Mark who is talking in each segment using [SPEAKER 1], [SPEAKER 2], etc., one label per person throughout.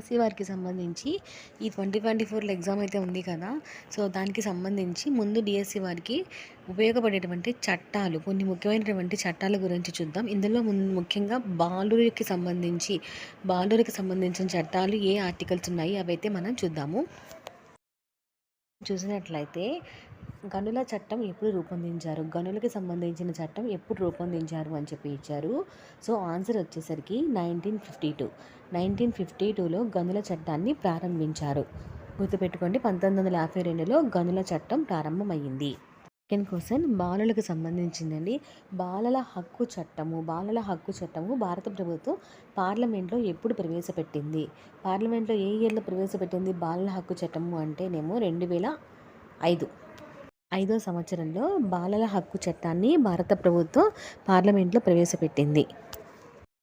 [SPEAKER 1] SC వారికి సంబంధించి ఈ ట్వంటీ ట్వంటీ ఫోర్లో ఎగ్జామ్ అయితే ఉంది కదా. సో దానికి సంబంధించి ముందు డిఎస్సి వారికి ఉపయోగపడేటువంటి చట్టాలు కొన్ని ముఖ్యమైనటువంటి చట్టాల గురించి చూద్దాం. ఇందులో ముందు ముఖ్యంగా బాలురికి సంబంధించి బాలురికి సంబంధించిన చట్టాలు ఏ ఆర్టికల్స్ ఉన్నాయి అవైతే మనం చూద్దాము. చూసినట్లయితే గనుల చట్టం ఎప్పుడు రూపొందించారు? గనులకి సంబంధించిన చట్టం ఎప్పుడు రూపొందించారు అని చెప్పి ఇచ్చారు. సో ఆన్సర్ వచ్చేసరికి nineteen fifty two. Nineteen fifty టూలో గనుల చట్టాన్ని ప్రారంభించారు. గుర్తుపెట్టుకోండి పంతొమ్మిది వందల యాభై రెండులో గనుల చట్టం ప్రారంభమైంది సెకండ్ క్వశ్చన్ బాలలకు సంబంధించిందండి. బాలల హక్కు చట్టము బాలల హక్కు చట్టము భారత ప్రభుత్వం పార్లమెంట్లో ఎప్పుడు ప్రవేశపెట్టింది? పార్లమెంట్లో ఏ ఇయర్లో ప్రవేశపెట్టింది బాలల హక్కు చట్టము అంటేనేమో రెండు వేల ఐదు. ఐదో సంవత్సరంలో బాలల హక్కు చట్టాన్ని భారత ప్రభుత్వం పార్లమెంట్లో ప్రవేశపెట్టింది.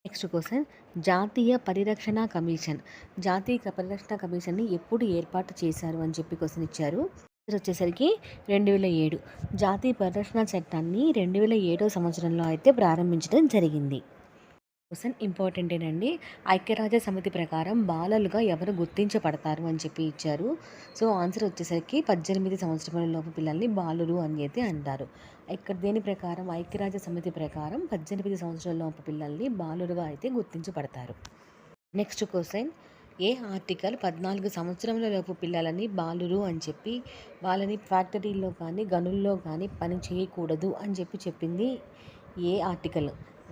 [SPEAKER 1] నెక్స్ట్ క్వశ్చన్ జాతీయ పరిరక్షణ కమిషన్. జాతీయ పరిరక్షణ కమిషన్ని ఎప్పుడు ఏర్పాటు చేశారు అని చెప్పి క్వశ్చన్ ఇచ్చారు. వచ్చేసరికి రెండు వేల ఏడు జాతీయ పరిరక్షణ చట్టాన్ని రెండు వేల ఏడో సంవత్సరంలో అయితే ప్రారంభించడం జరిగింది. క్వశ్చన్ ఇంపార్టెంటేనండి ఐక్యరాజ్య సమితి ప్రకారం బాలలుగా ఎవరు గుర్తించబడతారు అని చెప్పి ఇచ్చారు. సో ఆన్సర్ వచ్చేసరికి పద్దెనిమిది సంవత్సరాల లోపు పిల్లల్ని బాలురు అని అయితే అంటారు. ఇక్కడ దేని ప్రకారం? ఐక్యరాజ్య సమితి ప్రకారం పద్దెనిమిది సంవత్సరాల లోపు పిల్లల్ని బాలులుగా అయితే గుర్తించబడతారు. Next question. ఏ ఆర్టికల్ పద్నాలుగు సంవత్సరముల లోపు పిల్లలని బాలురు అని చెప్పి వాళ్ళని ఫ్యాక్టరీల్లో కానీ గనుల్లో కానీ పని చేయకూడదు అని చెప్పి చెప్పింది ఏ ఆర్టికల్?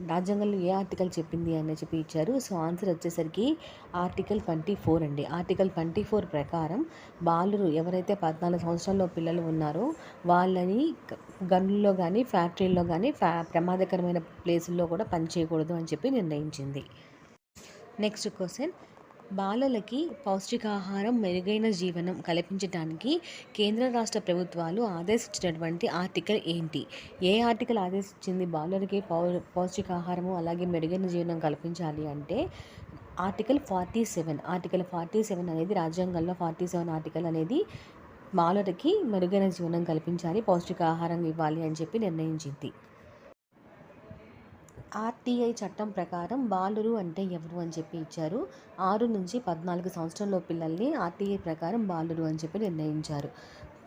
[SPEAKER 1] రాజ్యాంగంలో ఏ ఆర్టికల్ చెప్పింది అని చెప్పి ఇచ్చారు. సో ఆన్సర్ వచ్చేసరికి ఆర్టికల్ ట్వంటీ ఫోర్ అండి. ఆర్టికల్ ట్వంటీ ఫోర్ ప్రకారం బాలురు ఎవరైతే పద్నాలుగు సంవత్సరాల్లో పిల్లలు ఉన్నారో వాళ్ళని గనుల్లో కానీ ఫ్యాక్టరీల్లో కానీ ఫ్యా ప్రమాదకరమైన ప్లేసుల్లో కూడా పనిచేయకూడదు అని చెప్పి నిర్ణయించింది. Next question. బాలలకి పౌష్టికాహారం మెరుగైన జీవనం కల్పించడానికి కేంద్ర రాష్ట్ర ప్రభుత్వాలు ఆదేశించినటువంటి ఆర్టికల్ ఏంటి? ఏ ఆర్టికల్ ఆదేశించింది? బాలలకి పౌ పౌష్టికాహారము అలాగే మెరుగైన జీవనం కల్పించాలి అంటే article forty seven. Article forty seven అనేది రాజ్యాంగంలో ఫార్టీ సెవెన్ ఆర్టికల్ అనేది బాలలకి మెరుగైన జీవనం కల్పించాలి పౌష్టికాహారం ఇవ్వాలి అని చెప్పి నిర్ణయించింది. ఆర్టీఐ చట్టం ప్రకారం బాలురు అంటే ఎవరు అని చెప్పి ఇచ్చారు. ఆరు నుంచి పద్నాలుగు సంవత్సరంలో పిల్లల్ని ఆర్టీఐ ప్రకారం బాలురు అని చెప్పి నిర్ణయించారు.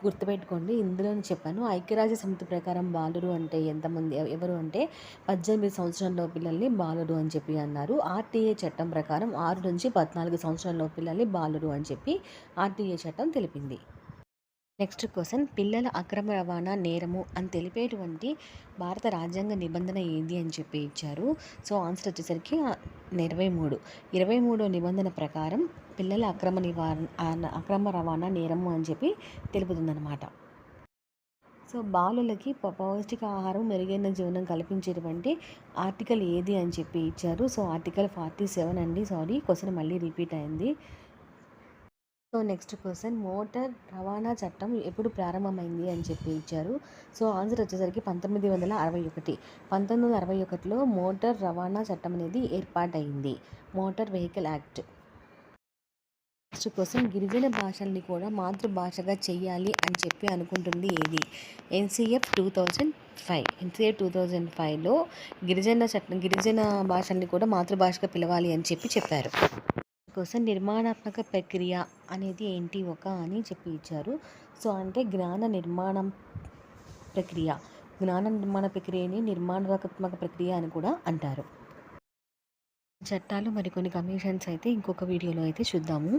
[SPEAKER 1] గుర్తుపెట్టుకోండి ఇందులో చెప్పాను. ఐక్యరాజ్య సమితి ప్రకారం బాలురు అంటే ఎంతమంది ఎవరు అంటే పద్దెనిమిది సంవత్సరంలో పిల్లల్ని బాలురు అని చెప్పి అన్నారు. ఆర్టీఏ చట్టం ప్రకారం ఆరు నుంచి పద్నాలుగు సంవత్సరంలో పిల్లల్ని బాలురు అని చెప్పి ఆర్టీఏ చట్టం తెలిపింది. నెక్స్ట్ క్వశ్చన్ పిల్లల అక్రమ రవాణా నేరము అని తెలిపేటువంటి భారత రాజ్యాంగ నిబంధన ఏది అని చెప్పి ఇచ్చారు. సో ఆన్సర్ వచ్చేసరికి ఇరవై మూడు ఇరవై మూడో నిబంధన ప్రకారం పిల్లల అక్రమ నివారణ అక్రమ రవాణా నేరము అని చెప్పి తెలుపుతుందన్నమాట. సో బాలులకి పౌష్టికాహారం మెరుగైన జీవనం కల్పించేటువంటి ఆర్టికల్ ఏది అని చెప్పి ఇచ్చారు. సో ఆర్టికల్ ఫార్టీ సెవెన్ అండి. సారీ క్వశ్చన్ మళ్ళీ రిపీట్ అయింది. సో నెక్స్ట్ క్వశ్చన్ మోటార్ రవాణా చట్టం ఎప్పుడు ప్రారంభమైంది అని చెప్పి ఇచ్చారు. సో ఆన్సర్ వచ్చేసరికి పంతొమ్మిది వందల అరవై ఒకటి. పంతొమ్మిది వందల అరవై ఒకటిలో మోటార్ రవాణా చట్టం అనేది ఏర్పాటైంది. Motor vehicle act. Next question గిరిజన భాషల్ని కూడా మాతృభాషగా చెయ్యాలి అని చెప్పి అనుకుంటుంది ఏది? NCF two thousand five. NCF two thousand ఫైవ్లో గిరిజన చట్టం గిరిజన భాషల్ని కూడా మాతృభాషగా పిలవాలి అని చెప్పి చెప్పారు. కోసం నిర్మాణాత్మక ప్రక్రియ అనేది ఏంటి ఒక అని చెప్పి ఇచ్చారు. సో అంటే జ్ఞాన నిర్మాణం ప్రక్రియ. జ్ఞాన నిర్మాణ ప్రక్రియని నిర్మాణాత్మక ప్రక్రియ అని కూడా అంటారు. చట్టాలు మరికొన్ని కమిషన్స్ అయితే ఇంకొక వీడియోలో అయితే చూద్దాము.